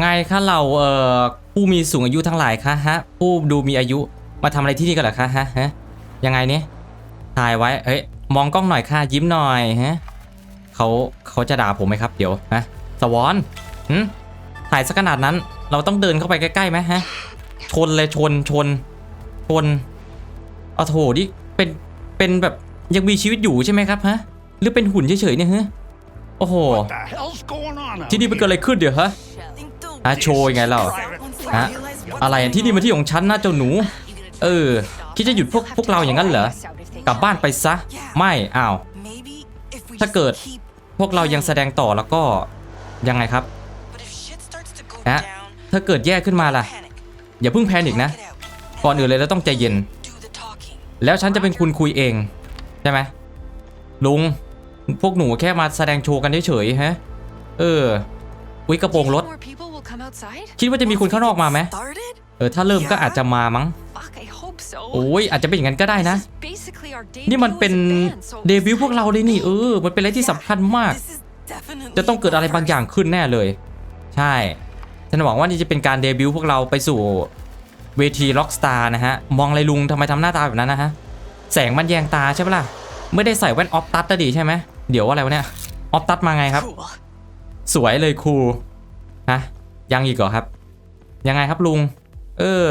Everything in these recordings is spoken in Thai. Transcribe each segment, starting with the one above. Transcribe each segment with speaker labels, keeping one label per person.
Speaker 1: ไงคะเราเอ่อผู้มีสูงอายุทั้งหลายคะฮะ ผู้ดูมีอายุมาทำอะไรที่นี่กันเหรอคะฮะฮะยังไงเนี่ยถ่ายไว้เอ้ยมองกล้องหน่อยค่ะยิ้มหน่อยฮะเขาเขาจะด่าผมไหมครับเดี๋ยวฮะสวอนหืมถ่ายสักขนาดนั้น เราต้องเดินเข้าไปใกล้ๆไหมฮะ ชนเลยชนชนชนเอาโถนี่เป็นเป็นแบบยังมีชีวิตอยู่ใช่ไหมครับฮะหรือเป็นหุ่นเฉยๆเนี่ยฮะโอ้โห
Speaker 2: What the hell's going on out
Speaker 1: ที่นี่มันเกิดอะไรขึ้นเดี๋ยวฮะ อะโชยไงเราฮะอะไรที่นี่มาที่ของฉันนะเจ้าหนู เออ คิดจะหยุดพวกพวกเราอย่างนั้นเหรอกลับบ้านไปซะ ไม่อ้าวถ้าเกิดพวกเรายังแสดงต่อแล้วก็ยังไงครับฮะถ้าเกิดแย่ขึ้นมาล่ะ อย่าเพิ่งแพนิคนะ ก่อนอื่นเลยเราต้องใจเย็น แล้วฉันจะเป็นคุณคุยเอง ใช่ไหมลุง พวกหนูแค่มาแสดงโชว์กันเฉยๆฮะ เออ อุ้ยกระโปรงรถ คิดว่าจะมีคนข้างนอกมาไหมเออถ้าเริ่มก็อาจจะมามั้งโอ้ยอาจจะเป็นอย่างนั้นก็ได้นะ นี่มันเป็นเดบิวต์พวกเราเลยนี่เออมันเป็นอะไรที่สำคัญมาก จะต้องเกิดอะไรบางอย่างขึ้นแน่เลย ใช่ฉันหวังว่านี่จะเป็นการเดบิวต์พวกเราไปสู่เวทีล็อกสตาร์นะฮะ มองอะไรลุงทำไมทำหน้าตาแบบนั้นนะฮะ แสงมันแยงตาใช่ปะล่ะ ไม่ได้ใส่แว่นออฟตัดนะดิใช่ไหม เดี๋ยวอะไรวะเนี่ย ออฟตัดมาไงครับ สวยเลยครูฮะ ยังอีกเหรอครับ ยังไงครับลุง เออ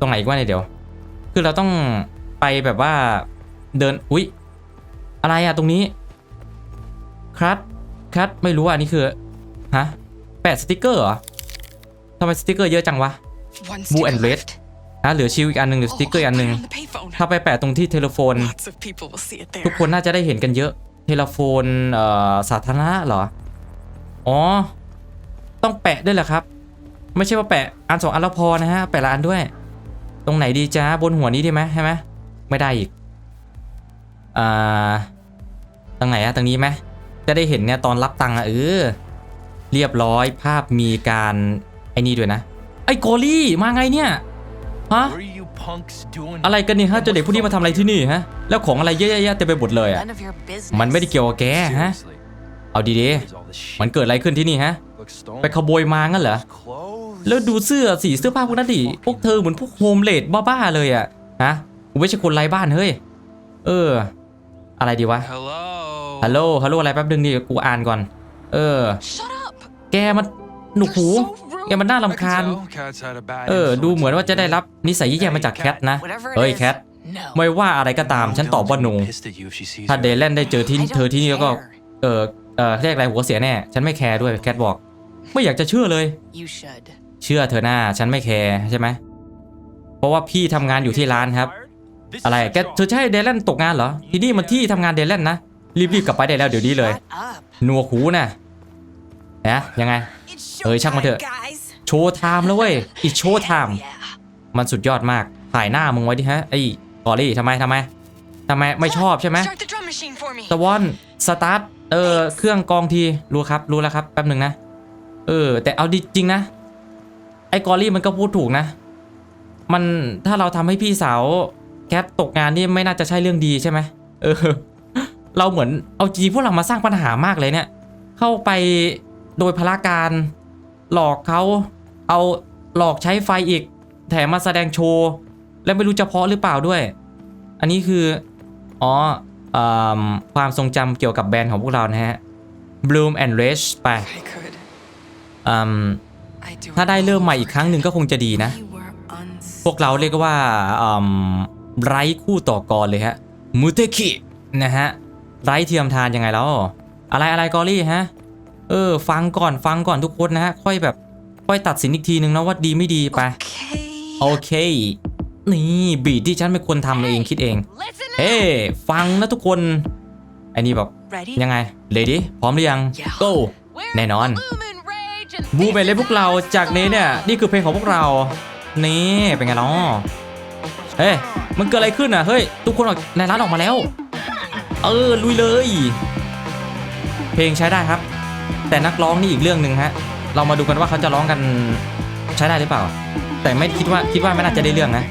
Speaker 1: ตรงไหนอีกว่าเนี่ยเดี๋ยว คือเราต้องไปแบบว่าเดิน อุ๊ย อะไรอะตรงนี้ครับครับไม่รู้อะอันนี่คือ ฮะ แปะสติกเกอร์เหรอทำไมสติกเกอร์เยอะจังวะ Blue and red ฮะเหลือชิวอีกอันหนึ่งเหลือสติกเกอร์อีกอันหนึ่งถ้าไปแปะตรงที่เทเลโฟน ทุกคนน่าจะได้เห็นกันเยอะ เทเลโฟน เอ่อ สาธารณะเหรอ อ๋อ ต้องแปะด้วยเหรอครับ ไม่ใช่ว่าแปะอันสองอันแล้วพอนะฮะแปะละอันด้วย ตรงไหนดีจ้าบนหัวนี้ดีไหมใช่ไหมไม่ได้อีกอ่าตรงไหนอะตรงนี้ไหมจะได้เห็นเนี่ยตอนรับตังค์อะเออเรียบร้อยภาพมีการไอ้นี่ด้วยนะ ไอ้โกลี่มาไงเนี่ยฮะอะไรกันเนี่ยฮะเจอเด็กพวกนี้มาทำอะไรที่นี่ฮะแล้วของอะไรเยอะแยะเต็มไปหมดเลยอะมันไม่ได้เกี่ยวกับแกฮะเอาดีๆมันเกิดอะไรขึ้นที่นี่ฮะ ไปขโมยมางั้นเหรอ
Speaker 3: Clothes.
Speaker 1: แล้วดูเสื้อสีเสื้อผ้าพวกนั้นดิ พวกเธอเหมือนพวกโฮมเลดบ้าๆเลยอะฮะกูไม่ใช่คนไร้บ้านเฮ้ย เออ อะไรดีวะ
Speaker 3: Hello.
Speaker 1: ฮัลโหล ฮัลโหลอะไรแป๊บนึงดิ กูอ่านก่อน เออ แกมันหนุกหูแกมันน่ารำคาญ
Speaker 3: I can tell Cat's had a bad
Speaker 1: เออ
Speaker 3: influence
Speaker 1: ดูเหมือนว่าจะได้รับนิสัยแย่ๆมาจากแคทนะ เฮ้ยแคท ไม่ว่าอะไรก็ตาม ฉันตอบว่าหนู
Speaker 3: Pissed at you if she sees
Speaker 1: ถ้า
Speaker 3: her.
Speaker 1: เดลแลนได้เจอที่เธอที่นี่แล้วก็ เออเออเรียกอะไรหัวเสียแน่ ฉันไม่แคร์ด้วยแคทบอก ไม่อยากจะเชื่อเลย เชื่อเธอหน้าฉันไม่แคร์ใช่ไหมเพราะว่าพี่ทำงานอยู่ที่ร้านครับ
Speaker 3: This
Speaker 1: อะไร
Speaker 3: is
Speaker 1: แกเธอจะให้เดลแลนตกงานเหรอที่นี่มันที่ทำงานเดลแลนนะรีบๆกลับไปได้แล้วเดี๋ยวนี้เลยหนัวกหูนะนะยังไเฮ้ยช่างมันเถอะโชว์ไทม์แล้วเว้ยอีกโชว์ไทม์มันสุดยอดมากถ่ายหน้ามึงไว้ดิฮะไอ้กอรี่ทำไมทำไมทำไมไม่ชอบใช่ไหมสวอนสตาร์ทเออเครื่องกองทีรู้ครับรู้แล้วครับแป๊บหนึ่งนะ เออ แต่เอาดีจริงนะ ไอ้กอรี่มันก็พูดถูกนะ มันถ้าเราทำให้พี่สาวแคทตกงานนี่ไม่น่าจะใช่เรื่องดีใช่ไหมเออ เราเหมือนเอาจริงพวกเรามาสร้างปัญหามากเลยเนี่ย เข้าไปโดยพละการ หลอกเขาเอาหลอกใช้ไฟอีก แถมมาแสดงโชว์ และไม่รู้จะเพาะหรือเปล่าด้วย อันนี้คือ อ๋ออความทรงจำเกี่ยวกับแบรนด์ของพวกเรานะฮะ Bloom and Rage ไป ถ้าได้เริ่มใหม่อีกครั้งหนึ่งก็คงจะดีนะ พวกเราเรียกว่าอืมไร้คู่ต่อกรเลยฮะมูเตคินะฮะไร้เทียมทานยังไงแล้ว อะไรอะไรกอรี่ฮะ เออ ฟังก่อนฟังก่อนทุกคนนะฮะ ค่อยแบบ ค่อยตัดสินอีกทีนึงนะว่าดีไม่ดีไป โอเค นี่บีทที่ฉันเป็นคนทำเองคิดเอง เฮ้ฟังนะทุกคนไอ้นี่บอกยังไงเลดี้พร้อมหรือยัง go แน่นอน บูเมนเลยพวกเราจากนี้เนี่ยนี่คือเพลงของพวกเรานี่เป็นไงเนาะเฮ้ยมันเกิดอะไรขึ้นอะเฮ้ยทุกคนออกในร้านออกมาแล้ว เออลุยเลย เพลงใช้ได้ครับ แต่นักร้องนี่อีกเรื่องหนึ่งฮะ เรามาดูกันว่าเขาจะร้องกันใช้ได้หรือเปล่า แต่ไม่คิดว่าคิดว่าไม่น่าจะได้เรื่องนะ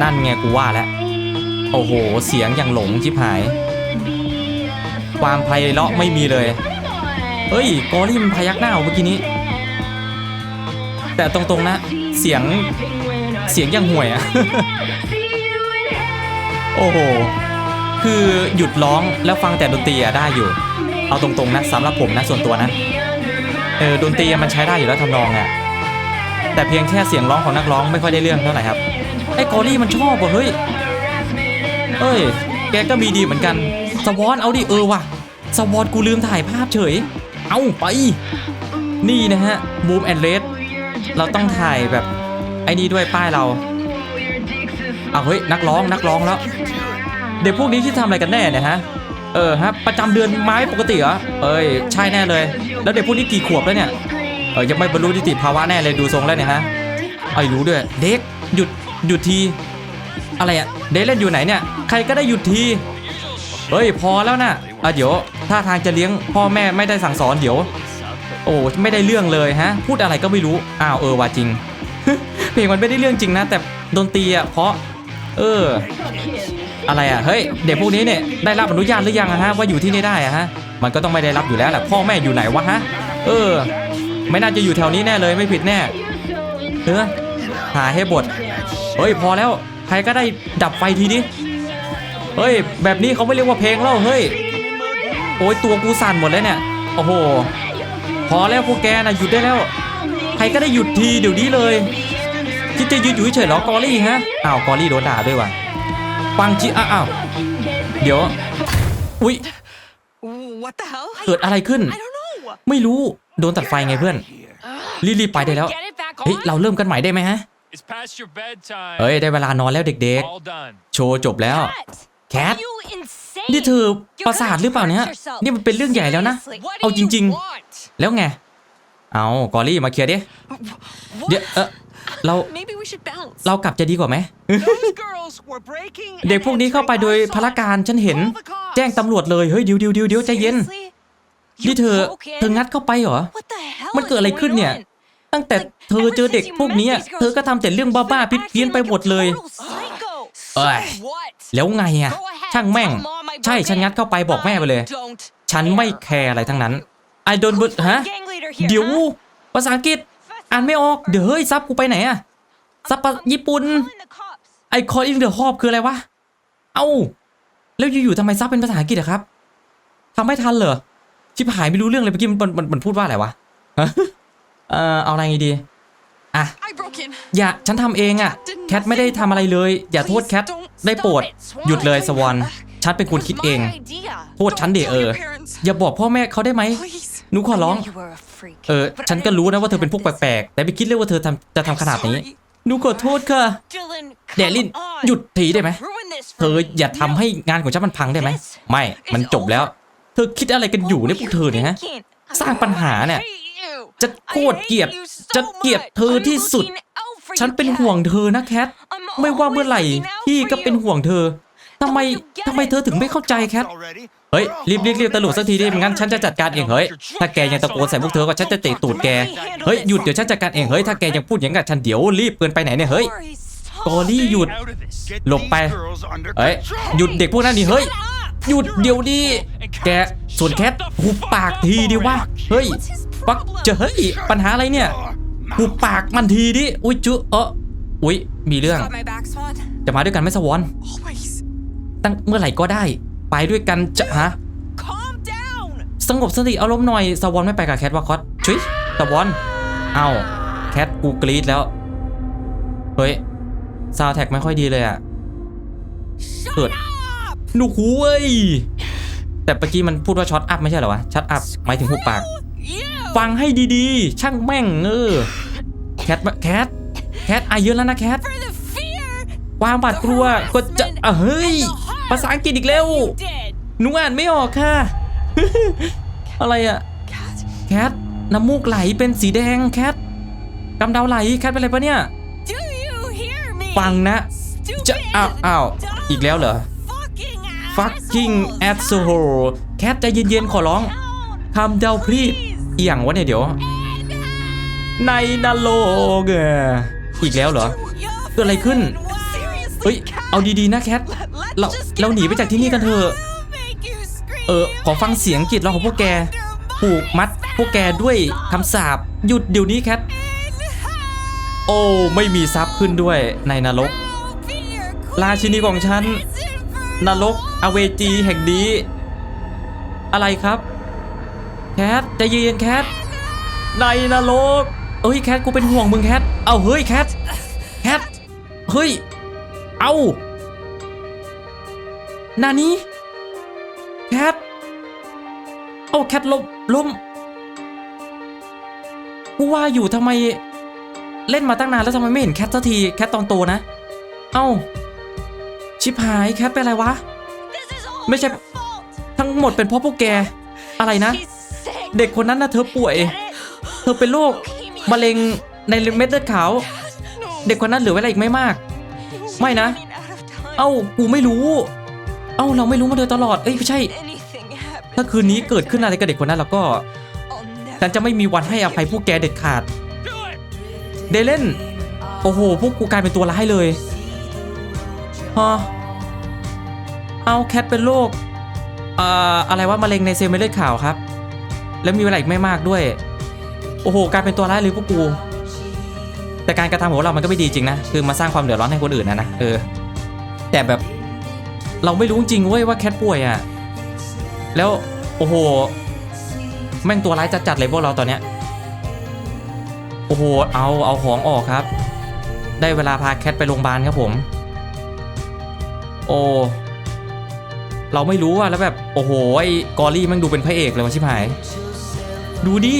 Speaker 1: นั่นไงกูว่าแล้วโอ้โห เสียงอย่างหลงชิบหาย ความไพเราะไม่มีเลย เฮ้ยกอรี่มันพยักหน้าเมื่อกี้นี้ แต่ตรงๆนะ เสียงเสียงยังห่วยอะโอ้โห คือหยุดร้องแล้วฟังแต่ดนตรีอะได้อยู่ เอาตรงๆนะสำหรับผมนะส่วนตัวนะ เออดนตรีมันใช้ได้อยู่แล้วทำนองเนี่ยแต่เพียงแค่เสียงร้องของนักร้องไม่ค่อยได้เรื่องเท่าไหร่ครับ ไอ้กอรี่มันชอบว่ะเฮ้ยเอ้ย แกก็มีดีเหมือนกัน สวอนเอาดิเออว่ะ สวอนกูลืมถ่ายภาพเฉย เอาไป นี่นะฮะบูมแอนเลสเราต้องถ่ายแบบไอ้นี่ด้วยป้ายเราเอาเฮ้ยนักร้องนักร้องแล้ว เด็กพวกนี้ที่ทำอะไรกันแน่เนี่ยฮะ เออฮะประจำเดือนไม้ปกติเหรอ เอ้ยใช่แน่เลย แล้วเด็กพวกนี้กี่ขวบแล้วเนี่ย เออยังไม่บรรลุนิติภาวะแน่เลยดูทรงแล้วเนี่ยฮะไอ้ยรู้ด้วย เด็กหยุดหยุดที อะไรอะเด็กเล่นอยู่ไหนเนี่ย ใครก็ได้หยุดที เฮ้ยพอแล้วนะอะเดี๋ยวถ้าทางจะเลี้ยงพ่อแม่ไม่ได้สั่งสอนเดี๋ยว โอ้ไม่ได้เรื่องเลยฮะ พูดอะไรก็ไม่รู้อ้าวเออว่าจริง เพลงมันไม่ได้เรื่องจริงนะ แต่ดนตรีอะเพราะ เออ อะไรอะเฮ้ยเด็กพวกนี้เนี่ยได้รับอนุญาตหรือยังอะฮะว่าอยู่ที่นี่ได้อะฮะ มันก็ต้องไม่ได้รับอยู่แล้วแหละพ่อแม่อยู่ไหนวะฮะ เออ ไม่น่าจะอยู่แถวนี้แน่เลยไม่ผิดแน่เออหาให้บทเฮ้ยพอแล้วใครก็ได้ดับไฟทีดิ เฮ้ย แบบนี้เขาไม่เรียกว่าเพลงแล้วเฮ้ย โอ้ยตัวกูสั่นหมดแล้วเนี่ย โอ้โห พอแล้วพวกแกนะหยุดได้แล้ว ใครก็ได้หยุดทีเดี๋ยวนี้เลยคิดจะยืนอยู่เฉยๆเหรอกอรี่ฮะ อ้าวกอรี่โดนด่าด้วยว่ะฟังจิอ้าวอ้าว เดี๋ยว อุ๊ย
Speaker 4: What the hell?
Speaker 1: เกิดอะไรขึ้น
Speaker 4: I don't know.
Speaker 1: ไม่รู้ โดนตัดไฟไงเพื่อน รีบๆไปได้แล้ว
Speaker 4: Get it back
Speaker 1: เฮ้ย
Speaker 4: on?
Speaker 1: เราเริ่มกันใหม่ได้ไหมฮะ
Speaker 3: It's past your bedtime.
Speaker 1: เฮ้ย ได้เวลานอนแล้วเด็ก
Speaker 3: All done.
Speaker 1: ๆโชว์จบแล้ว แคท
Speaker 4: You insane.
Speaker 1: นี่เธอประสาทหรือเปล่าเนี่ยนี่มันเป็นเรื่องใหญ่แล้วนะ
Speaker 4: What
Speaker 1: เอา
Speaker 4: do
Speaker 1: จ
Speaker 4: you
Speaker 1: ริง
Speaker 4: want?
Speaker 1: ๆแล้วไง เอากอรี่มาเคลียร์ดิเดี๋ยวเออเรา
Speaker 4: Maybe we should bounce.
Speaker 1: เรากลับจะดีกว่าไหม
Speaker 2: Those girls were breaking
Speaker 1: เด็กพวกนี้เข้าไปโดยพละการฉันเห็น แจ้งตำรวจเลยเฮ้ยเดี๋ยวเดี๋ยวเดี๋ยวเดี๋ยวใจเย็น
Speaker 4: Seriously?
Speaker 1: นี่เธอ
Speaker 4: You broke in?
Speaker 1: เธองัดเข้าไปเหรอ
Speaker 4: What the hell
Speaker 1: มันเกิดอะไร
Speaker 4: is
Speaker 1: ขึ้นเนี่ย
Speaker 4: going on?
Speaker 1: ตั้งแต่เธอเจอเด็กพวกนี้อะเธอก็ทำแต่เรื่องบ้าๆพิษเพี้ยนไปหมดเลย เอ้ย
Speaker 4: So what?
Speaker 1: แล้วไงอะ
Speaker 4: Go ahead,
Speaker 1: ช่างแม่ง
Speaker 4: tell Mom I
Speaker 1: ใช่
Speaker 4: broke
Speaker 1: ฉัน
Speaker 4: in.
Speaker 1: งัดเข้าไปบอกแม่ไปเลย
Speaker 4: I don't
Speaker 1: ฉันไม่แคร์อะไรทั้งนั้น I don't but ฮะ
Speaker 4: Gang leader here,
Speaker 1: เดี๋ยว
Speaker 4: huh?
Speaker 1: ภาษาอังกฤษ อ่านไม่ออกเดี๋ยวเฮ้ยซับกูไปไหนอะซับภาญี่ปุ่น
Speaker 4: Calling the cops.
Speaker 1: ไอคอนอินเดอะฮอบคืออะไรวะเอ้าแล้วอยู่ๆทำไมซับเป็นภาษาอังกฤษอะครับทำไม่ทันเหรอชิบหายไม่รู้เรื่องเลยเมื่อกี้มันมันมันพูดว่าอะไรวะฮะเอ่อเอาอะไรดีอะ
Speaker 4: I broke in.
Speaker 1: อย่าฉันทำเองอะแค ทไม่ได้ทำอะไรเลย อย่าโทษแคทได้โปรดหยุดเลยสวอนฉันเป็นคนคิดเอง
Speaker 4: My idea.
Speaker 1: โทษฉันเดเออ
Speaker 4: Tell your parents.
Speaker 1: อย่าบอกพ่อแม่เขาได้ไหม
Speaker 4: Please.
Speaker 1: หนูขอร้อง
Speaker 4: I knew you were a freak,
Speaker 1: เออ
Speaker 4: but
Speaker 1: ฉัน
Speaker 4: I
Speaker 1: ก็
Speaker 4: didn't
Speaker 1: รู้นะ
Speaker 4: know
Speaker 1: ว่าเธอเป็นพวกแปลกๆ แต่ไม่คิดเลยว่าเธอทำจะทำขนาดนี้ หนูขอโทษค่ะ
Speaker 4: Dylan,
Speaker 1: เดลิน
Speaker 4: come on.
Speaker 1: หยุดทีได้ไหม
Speaker 4: Don't ruin this for
Speaker 1: เธอ
Speaker 4: me.
Speaker 1: อย่าทำให้งานของฉันมันพังได้ไหม ไม่ มันจบแล้ว เธอคิดอะไรกันอยู่เนี่ยพวกเธอเนี่ยฮะ สร้างปัญหาเนี่ย จะโคตรเกลียด จะเกลียดเธอที่สุด ฉันเป็นห่วงเธอนะแคท ไม่ว่าเมื่อไหร่พี่ก็เป็นห่วงเธอทำไมทำไมเธอถึงไม่เข้าใจแคท เฮ้ยรีบเรียกเรียกตำรวจสักทีดิไม่งั้นฉันจะจัดการเองเฮ้ย ถ้าแกยังตะโกนใส่พวกเธอก็ฉันจะเตะตูดแก เฮ้ยหยุดเดี๋ยวฉันจัดการเองเฮ้ยถ้าแกยังพูดอย่างนั้นกับฉันเดี๋ยวรีบเกินไปไหนเนี่ยเฮ้ยกอรี่หยุด
Speaker 3: Out of this.
Speaker 1: หลบไป เฮ้ยหยุดเด็กพวกนั้นดิเฮ้ยหยุดเดี๋ยวดิแกส่วนแคทหุบปากทีดิวะเฮ้ยปักจะเฮ้ยปัญหาอะไรเนี่ย หุบปากมันทีดิ อุ้ยจุเอออุ้ยมีเรื่อง
Speaker 4: Got my back, Swan?
Speaker 1: จะมาด้วยกันไหม่สวอน
Speaker 4: Always.
Speaker 1: ตั้งเมื่อไหร่ก็ได้ ไปด้วยกันจะฮะ
Speaker 4: Calm down.
Speaker 1: สงบสติอารมณ์หน่อยสวอนไม่ไปกับแคทวาคอตชุยสวอนเอ้าแคทกูกรีดแล้ว เฮ้ยซาวแท็กไม่ค่อยดีเลยอะเกิดหนูหูเว้ยแต่เมื่อกี้มันพูดว่าช็อตอัพไม่ใช่เหรอวะช็อตอัพหมายถึงหุบปาก
Speaker 4: You.
Speaker 1: ฟังให้ดีๆ ช่างแม่งเออ แคทแคทแคทอายุเยอะแล้วนะแคท
Speaker 4: For the fear.
Speaker 1: ความบาดกลัวก็จะอะเฮ้ย ภาษาอังกฤษอีกแล้ว
Speaker 4: You did.
Speaker 1: หนูอ่านไม่ออกค่ะ อะไรอะ
Speaker 4: Cat.
Speaker 1: แคทน้ำมูกไหลเป็นสีแดงแคทกำเดาไหลแคทเป็นอะไรปะเนี่ย
Speaker 4: Do you hear me?
Speaker 1: ฟังนะ
Speaker 4: Stupid.
Speaker 1: จะอ้าวอ้าวอีกแล้วเหรอ
Speaker 4: Fucking
Speaker 1: fucking
Speaker 4: assholes.
Speaker 1: asshole แคทใจเย็นๆขอร้อง
Speaker 4: Down.
Speaker 1: คำเดาพลีดเอียงวะเนี่ยเดี๋ยว ในนรกอะอีกแล้วเหรอ เกิดอะไรขึ้น เฮ้ย เอาดีๆนะแคท เราเราหนีไปจากที่นี่กันเถอะ เออ ขอฟังเสียงกรีดร้องของพวกแก ผูกมัดพวกแกด้วยคำสาปหยุดเดี๋ยวนี้แคท โอ้ ไม่มีซับขึ้นด้วยในนรก ราชินีของฉัน นรกอเวจีแห่งนี้ อะไรครับ แคทใจะเย็นแคทในนรก เอ้ยแคทกูเป็นห่วงมึงแคท เอาเฮ้ยแคท แคท เฮ้ย เอานานี้แคท เอาแคทล้มล้มกูว่าอยู่ทำไม เล่นมาตั้งนานแล้วทำไมไม่เห็นแคทสักทีแคทตอนโตนะ เอ้า ชิบหายแคทเป็นอะไรวะ ไม่ใช่ ทั้งหมดเป็นเพราะพวกแก อะไรนะ เด็กคนนั้นนะเธอป่วย เธอเป็นโรค มะเร็งในเม็ดเลือดขาว เด็กคนนั้นเหลือเวลาอีกไม่มาก ไม่นะ เอ้ากูไม่รู้ เอ้าเราไม่รู้มาโดยตลอด เอ้ยไม่ใช่ ถ้าคืนนี้เกิดขึ้นอะไรกับเด็กคนนั้นแล้วก็ฉันจะไม่มีวันให้อภัยพวกแกเด็ดขาด เดเลนโอ้โห พวกกูกลายเป็นตัวร้ายเลยฮะเอาแคทเป็นโรคเอ่ออะไรว่ามะเร็งในเซลล์เม็ดเลือดขาวครับ แล้วมีเวลาอีกไม่มากด้วย โอ้โหกลายเป็นตัวร้ายเลยพวกกู แต่การกระทำของเรามันก็ไม่ดีจริงนะ คือมาสร้างความเดือดร้อนให้คนอื่นนะนะ เออ แต่แบบเราไม่รู้จริงเว้ยว่าแคทป่วยอะ่ะ แล้วโอ้โห แม่งตัวร้ายจัดๆเลยพวกเราตอนเนี้ย โอ้โห เอาเอาของออกครับ ได้เวลาพาแคทไปโรงพยาบาลครับผม โอ้ เราไม่รู้อะแล้วแบบ โอ้โห ไอ้กอรี่แมันดูเป็นพระเอกเลยวะชิบหาย ดูดิ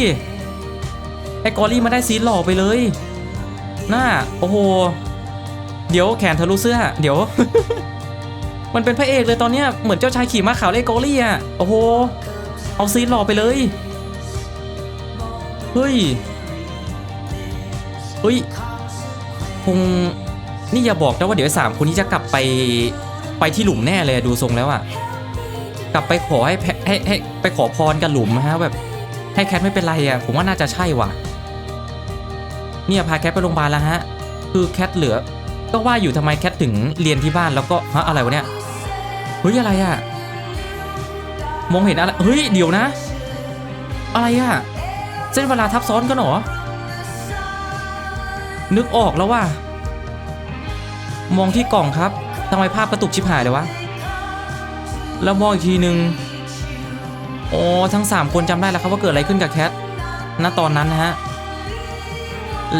Speaker 1: ไอ้กอรี่มาได้ซีนหล่อไปเลยหน้าโอ้โห เดี๋ยวแขนทะลุเสื้อ เดี๋ยว มันเป็นพระเอกเลยตอนเนี้ยเหมือนเจ้าชายขี่ม้าขาวไอ้กอรี่อะโอ้โห เอาซีนหล่อไปเลยเฮ้ยเฮ้ยคงนี่อย่าบอกนะว่าเดี๋ยวสามคนนี้จะกลับไปไปที่หลุมแน่เลยดูทรงแล้วอะกลับไปขอให้ให้ให้ไปขอพรกับหลุมฮะแบบ ให้แคทไม่เป็นไรอะผมว่าน่าจะใช่ว่ะ เนี่ยพาแคทไปโรงพยาบาลแล้วฮะ คือแคทเหลือ ก็ว่าอยู่ทำไมแคทถึงเรียนที่บ้านแล้วก็ฮะอะไรวะเนี่ย เฮ้ยอะไรอะมองเห็นอะไร เฮ้ยเดี๋ยวนะ อะไรอะเส้นเวลาทับซ้อนกันหรอ นึกออกแล้วว่ามองที่กล่องครับทำไมภาพกระตุกชิบหายเลยวะ แล้วมองอีกทีหนึ่งโอ้ทั้ง 3 คนจำได้แล้วครับว่าเกิดอะไรขึ้นกับแคทณตอนนั้นนะฮะ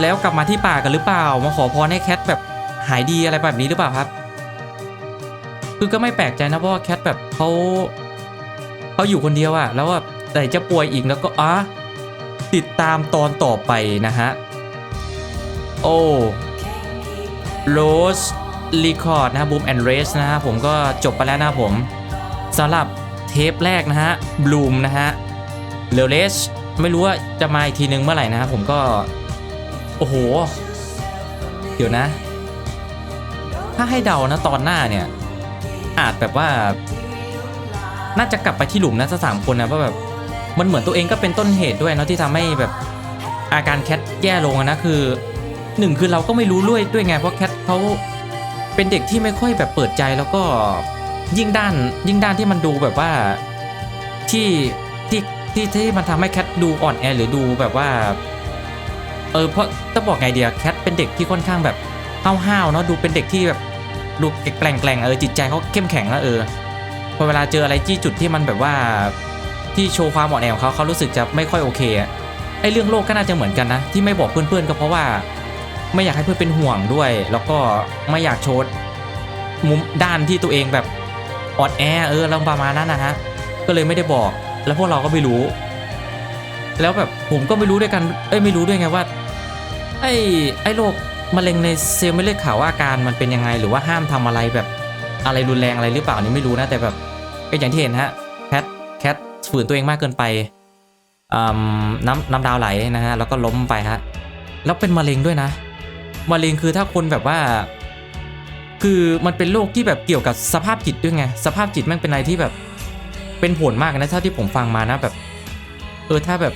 Speaker 1: แล้วกลับมาที่ป่ากันหรือเปล่า มาขอพรให้แคทแบบหายดีอะไรแบบนี้หรือเปล่าครับ คือก็ไม่แปลกใจนะเพราะว่าแคทแบบเขาเขาอยู่คนเดียวอะแล้วว่าแต่จะป่วยอีกแล้วก็อะติดตามตอนต่อไปนะฮะ โอ้โรสรีคอร์ดนะฮะบูมแอนด์เรสนะฮะผมก็จบไปแล้วนะผมสำหรับเทปแรกนะฮะบลูมนะฮะเลเลสไม่รู้ว่าจะมาอีกทีนึงเมื่อไหร่นะฮะผมก็ โอ้โห เดี๋ยวนะ ถ้าให้เดานะตอนหน้าเนี่ย อาจแบบว่า น่าจะกลับไปที่หลุมนะถ้าสามคนนะเพราะแบบมันเหมือนตัวเองก็เป็นต้นเหตุด้วยเนาะที่ทำให้แบบอาการแคทแย่ลงนะคือหนึ่งคือเราก็ไม่รู้ด้วยด้วยไงเพราะแคทเขาเป็นเด็กที่ไม่ค่อยแบบเปิดใจแล้วก็ยิ่งด้านยิ่งด้านที่มันดูแบบว่าที่ที่ที่ที่มันทำให้แคทดูอ่อนแอหรือดูแบบว่า เออเพราะต้องบอกไงเดียแคทเป็นเด็กที่ค่อนข้างแบบห้าวๆเนาะดูเป็นเด็กที่แบบดูแกร่งๆเออจิตใจเขาเข้มแข็งอะเออพอเวลาเจออะไรที่จุดที่มันแบบว่าที่โชว์ความอ่อนแอของเขาเขารู้สึกจะไม่ค่อยโอเคไอ้เรื่องโลกก็น่าจะเหมือนกันนะ ที่ไม่บอกเพื่อนๆก็เพราะว่า ไม่อยากให้เพื่อนเป็นห่วงด้วย แล้วก็ไม่อยากโชว์มุมด้านที่ตัวเองแบบอ่อนแอเออเราประมาณนั้นนะฮะก็เลยไม่ได้บอก แล้วพวกเราก็ไม่รู้ แล้วแบบผมก็ไม่รู้ด้วยกันเอ้ยไม่รู้ด้วยไงว่า ไอ้ไอ้โรคมะเร็งในเซลล์ไม่เลือดขาวว่าอาการมันเป็นยังไงหรือว่าห้ามทำอะไรแบบอะไรรุนแรงอะไรหรือเปล่านี่ไม่รู้นะแต่แบบก็อย่างที่เห็นฮะแคทแคทฝืนตัวเองมากเกินไปน้ำน้ำดาวไหลนะฮะแล้วก็ล้มไปฮะแล้วเป็นมะเร็งด้วยนะมะเร็งคือถ้าคนแบบว่า คือมันเป็นโรคที่แบบเกี่ยวกับสภาพจิตด้วยไงสภาพจิตแม่งเป็นอะไรที่แบบเป็นผลมากนะเท่าที่ผมฟังมานะแบบเออถ้าแบบ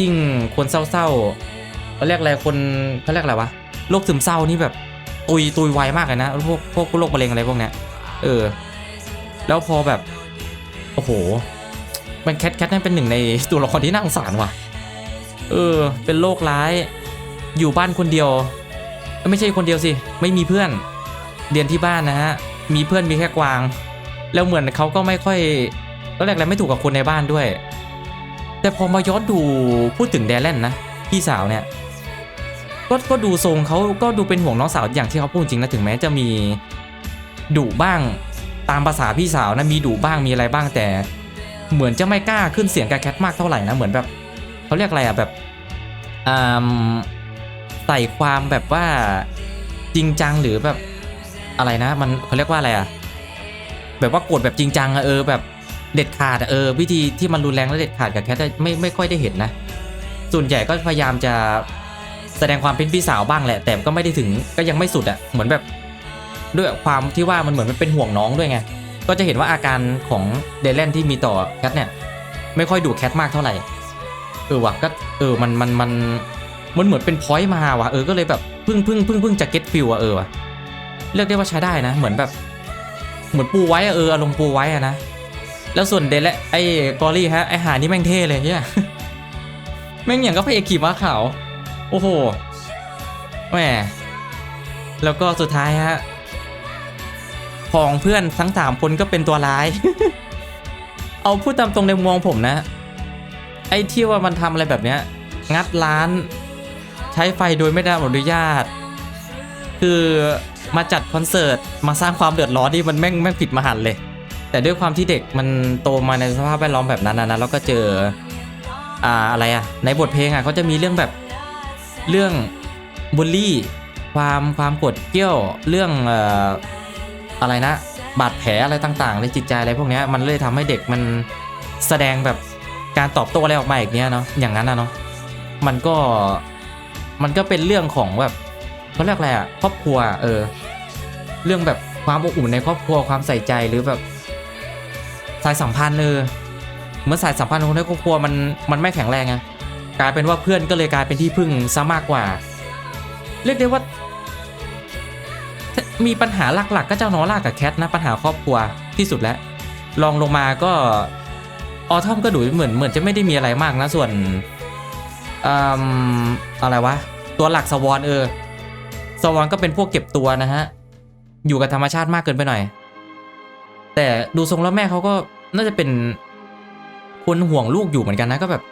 Speaker 1: ยิ่งคนเศร้าๆ เขาเรียกอะไรคนเขาเรียกอะไรวะโรคซึมเศร้านี่แบบตุยตุยไวมากเลยนะพวกพวกโรคมะเร็งอะไรพวกเนี้ยเออ แล้วพอแบบ โอ้โหมันแคทแคทนั่นเป็นหนึ่งในตัวละครที่น่าสงสารว่ะ เออ เป็นโรคร้ายอยู่บ้านคนเดียว ไม่ใช่คนเดียวสิ ไม่มีเพื่อน เรียนที่บ้านนะฮะ มีเพื่อนมีแค่กวาง แล้วเหมือนเขาก็ไม่ค่อยก็แรกๆไม่ถูกกับคนในบ้านด้วย แต่พอมาย้อนดูพูดถึงแดแลนนะ พี่สาวเนี่ย ก็ก็ดูทรงเขาก็ดูเป็นห่วงน้องสาวอย่างที่เขาพูดจริงนะถึงแม้จะมีดุบ้างตามภาษาพี่สาวนะมีดุบ้างมีอะไรบ้างแต่ เหมือนจะไม่กล้าขึ้นเสียงกับแคทมากเท่าไหร่นะเหมือนแบบเขาเรียกอะไรอะแบบอ่าใส่ความแบบว่าจริงจังหรือแบบอะไรนะ มันเขาเรียกว่าอะไรอะแบบว่าโกดแบบจริงจังอะเออแบบเด็ดขาดอะเออวิธีที่มันรุนแรงและเด็ดขาดกับแคทไม่ไม่ค่อยได้เห็นนะ ส่วนใหญ่ก็พยายามจะ แสดงความเป็นพี่สาวบ้างแหละ แต่ก็ไม่ได้ถึงก็ยังไม่สุดอะเหมือนแบบด้วยความที่ว่ามันเหมือนมันเป็นห่วงน้องด้วยไงก็จะเห็นว่าอาการของเดลเลนที่มีต่อแคทเนี่ยไม่ค่อยดุแคทมากเท่าไหร่เออว่ะก็เออมันมันมันมันเหมือนเป็นพอยต์มาว่ะเออก็เลยแบบพึ่งพึ่งพึ่งพึ่งจะเก็ตฟิลอะเออว่ะเรียกได้ว่าใช้ได้นะ เหมือนแบบเหมือนปูไว้อะเอออารมณ์ปูไว้อะนะแล้วส่วนเดลและไอ้กอรี่ฮะไอ้หานี่แม่งเท่เลยเนี่ยแม่งอย่างก็พระเอกขี่ม้าขาว โอ้โหแหมแล้วก็สุดท้ายฮะของเพื่อนทั้งสามคนก็เป็นตัวร้าย เอาพูดตามตรงในมุมมองผมนะ ไอ้ที่ว่ามันทำอะไรแบบเนี้ย งัดร้าน ใช้ไฟโดยไม่ได้รับอนุญาต คือมาจัดคอนเสิร์ต มาสร้างความเดือดร้อนที่มันแม่งแม่งผิดมหันเลย แต่ด้วยความที่เด็กมันโตมาในสภาพแวดล้อมแบบนั้นนะแล้วก็เจอ อ่าอะไรอะในบทเพลงอะเขาจะมีเรื่องแบบ เรื่องบูลลี่ ความความกดเกลี้ยว เรื่องเอ่ออะไรนะ บาดแผลอะไรต่างๆในจิตใจอะไรพวกนี้มันเลยทำให้เด็กมันแสดงแบบการตอบโต้อะไรออกมาอย่างเนี้ยเนาะอย่างนั้นนะเนาะมันก็มันก็เป็นเรื่องของแบบเขาเรียกอะไรอะครอบครัว เออ เรื่องแบบความอบอุ่นในครอบครัวความใส่ใจหรือแบบ สายสัมพันธ์เออเมื่อสายสัมพันธ์ของในครอบครัวมันมันไม่แข็งแรงไง กลายเป็นว่าเพื่อนก็เลยกลายเป็นที่พึ่งซะมากกว่า เรียกได้ว่า มีปัญหาหลักๆ ก็เจ้านอล่ากับแคทนะปัญหาครอบครัวที่สุดแล้วลองลงมาก็ออทอมก็ดูเหมือนเหมือนจะไม่ได้มีอะไรมากนะส่วนอือะไรวะ ตัวหลักสวอนเออสวอนก็เป็นพวกเก็บตัวนะฮะ อยู่กับธรรมชาติมากเกินไปหน่อย แต่ดูทรงแล้วแม่เขาก็น่าจะเป็นคนห่วงลูกอยู่เหมือนกันนะก็แบบ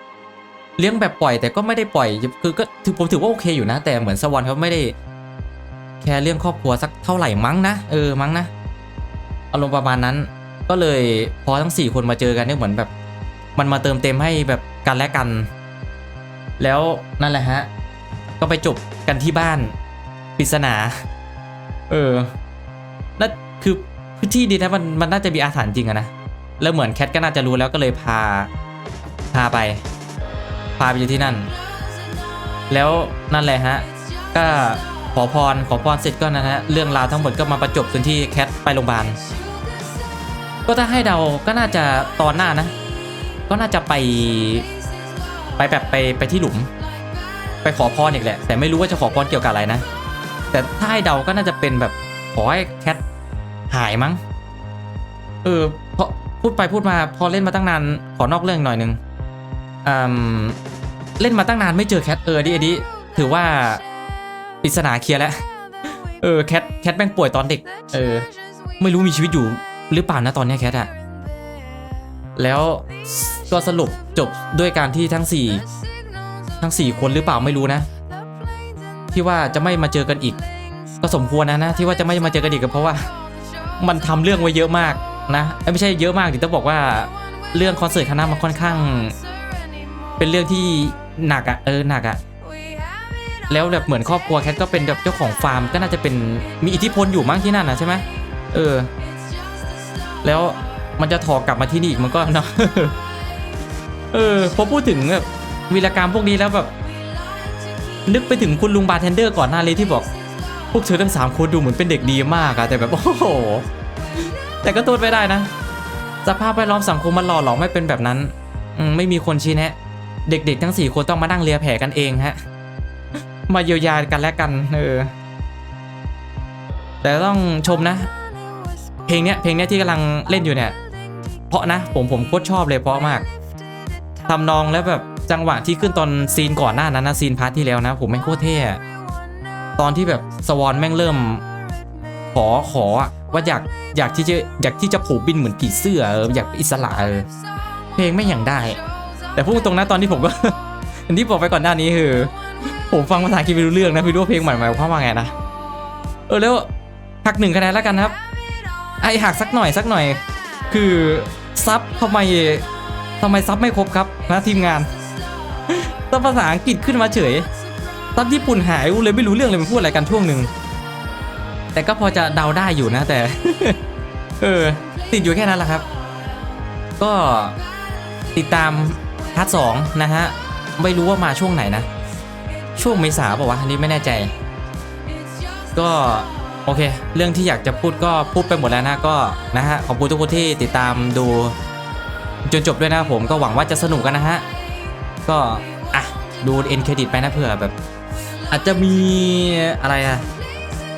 Speaker 1: เลี้ยงแบบปล่อยแต่ก็ไม่ได้ปล่อยคือก็ถือผมถือว่าโอเคอยู่นะ แต่เหมือนสวอนเขาไม่ได้ แคร์เรื่องครอบครัวสักเท่าไหร่มั้งนะเออมั้งนะอารมณ์ประมาณนั้น ก็เลยพอทั้ง 4 คนมาเจอกันเนี่ยเหมือนแบบ มันมาเติมเต็มให้แบบกันและกัน แล้วนั่นแหละฮะ ก็ไปจบกันที่บ้านปริศนา เออนั่นคือพื้นที่ดีนะมันมันน่าจะมีอาถรรพ์จริงอะนะแล้วเหมือนแคทก็น่าจะรู้แล้วก็เลยพาพาไปาไปอยู่ที่นั่น แล้วนั่นแหละฮะ ก็ขอพรขอพรเสร็จก็นะฮะเรื่องราวทั้งหมดก็มาประจบกันที่แคทไปโรงพยาบาลก็ถ้าให้เดาก็น่าจะตอนหน้านะ ก็น่าจะไปไปแบบไปไปที่หลุม ไปขอพรอีกแหละ แต่ไม่รู้ว่าจะขอพรเกี่ยวกับอะไรนะ แต่ถ้าให้เดาก็น่าจะเป็นแบบขอให้แคทหายมั้ง เออพราะพูดไปพูดมาพอเล่นมาตั้งนานขอนอกเรื่องหน่อยนึงอืม เล่นมาตั้งนานไม่เจอแคทเออดิอันนี้ถือว่าปริศนาเคลียร์แล้ว เออแคทแคทแม่งป่วยตอนเด็ก เออ ไม่รู้มีชีวิตอยู่หรือเปล่านะตอนนี้แคทอะแล้วก็สรุปจบด้วยการที่ทั้งสี่ทั้งสี่คนหรือเปล่าไม่รู้นะ ที่ว่าจะไม่มาเจอกันอีก ก็สมควรนะนะ ที่ว่าจะไม่มาเจอกันอีกก็เพราะว่า มันทำเรื่องไว้เยอะมากนะไม่ใช่เยอะมากดิต้องบอกว่าเรื่องคอนเสิร์ตคณะมันค่อนข้าง เป็นเรื่องที่ หนักอะเออหนักอะแล้วแบบเหมือนครอบครัวแคทก็เป็นแบบเจ้าของฟาร์มก็น่าจะเป็นมีอิทธิพลอยู่มั้งที่นั่นนะใช่ไหมเออ แล้วมันจะถอกกลับมาที่นี่อีกมันก็เนาะเออพอพูดถึงแบบวีรกรรมพวกนี้แล้วแบบนึกไปถึงคุณลุงบาร์เทนเดอร์ก่อนหน้าเลยที่บอก พวกเธอทั้งสามคนดูเหมือนเป็นเด็กดีมากอะแต่แบบโอ้โหแต่ก็โทษไม่ได้นะสภาพแวดล้อมสังคมมันหล่อหลอมไม่เป็นแบบนั้นอืมไม่มีคนชี้แนะ เด็กๆ ทั้งสี่คนต้องมานั่งเลียแผลกันเองฮะ มาเยียวยากันและกันเออแต่ต้องชมนะ เพลงเนี้ยเพลงเนี้ยที่กำลังเล่นอยู่เนี่ย เพราะนะผมผมโคตรชอบเลยเพราะมากทำนองแล้วแบบจังหวะที่ขึ้นตอนซีนก่อนหน้านั้นนะซีนพาร์ทที่แล้วนะ ผมแม่โคตรเท่ตอนที่แบบสวอนแม่งเริ่ม ขอขอว่าอยากอยากที่จะอยากที่จะผูกบินเหมือนผีเสื้ออยากเป็นอิสระเออเพลงไม่อย่างได้ แต่พูดตรงนะตอนที่ผมก็อย่างที่บอกไปก่อนหน้านี้คือ ผมฟังภาษาอังกฤษไม่รู้เรื่องนะไม่รู้ว่าเพลงใหม่หมายความว่าไงนะเออแล้วหักหนึ่งคะแนนแล้วกันครับ ไอหักสักหน่อยสักหน่อย คือซับทำไมทำไมซับไม่ครบครับนะทีมงานซับภาษาอังกฤษขึ้นมาเฉยซับญี่ปุ่นหายเลยไม่รู้เรื่องเลยมันพูดอะไรกันช่วงหนึ่งแต่ก็พอจะเดาได้อยู่นะแต่ เออ ติดอยู่แค่นั้นแหละครับ ก็ติดตาม พาร์ทสองนะฮะ ไม่รู้ว่ามาช่วงไหนนะ ช่วงเมษาป่าวะอันนี้ไม่แน่ใจ ก็โอเค เรื่องที่อยากจะพูดก็พูดไปหมดแล้วนะก็นะฮะขอบคุณทุกคนที่ติดตามดูจนจบด้วยนะผมก็หวังว่าจะสนุกกันนะฮะ ก็อะดูเอ็นเครดิตไปนะเผื่อแบบ อาจจะมีอะไรอะ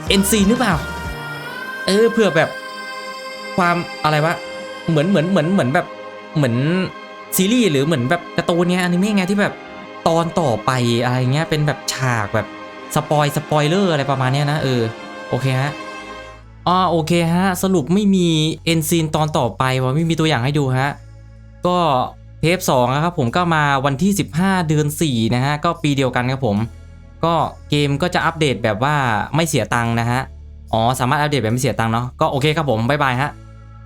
Speaker 1: เอ็นซีหรือเปล่า เออเผื่อแบบความอะไรวะเหมือนเหมือนเหมือนเหมือนแบบเหมือน ซีรีส์หรือเหมือนแบบการ์ตูนเนี้ยอนิเมะไงที่แบบตอนต่อไปอะไรเงี้ยเป็นแบบฉากแบบสปอยสปอยเลอร์อะไรประมาณเนี้ยนะเออโอเคฮะอ๋อโอเคฮะ สรุปไม่มีเอ็นซีนตอนต่อไปว่าไม่มีตัวอย่างให้ดูฮะ ก็เทป2นะครับผมก็มาวันที่ 15 เดือน 4 นะฮะ ก็ปีเดียวกันครับผม ก็เกมก็จะอัปเดตแบบว่าไม่เสียตังค์นะฮะ อ๋อ สามารถอัปเดตแบบไม่เสียตังค์เนาะก็โอเคครับผม บ๊ายบายฮะ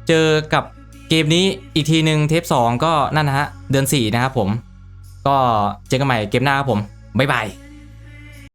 Speaker 1: เจอกับ เกมนี้อีกทีหนึ่งเทป2ก็นั่นนะฮะเดือน4นะครับผม ก็เจอกันใหม่เกมหน้าครับผมบ๊ายบาย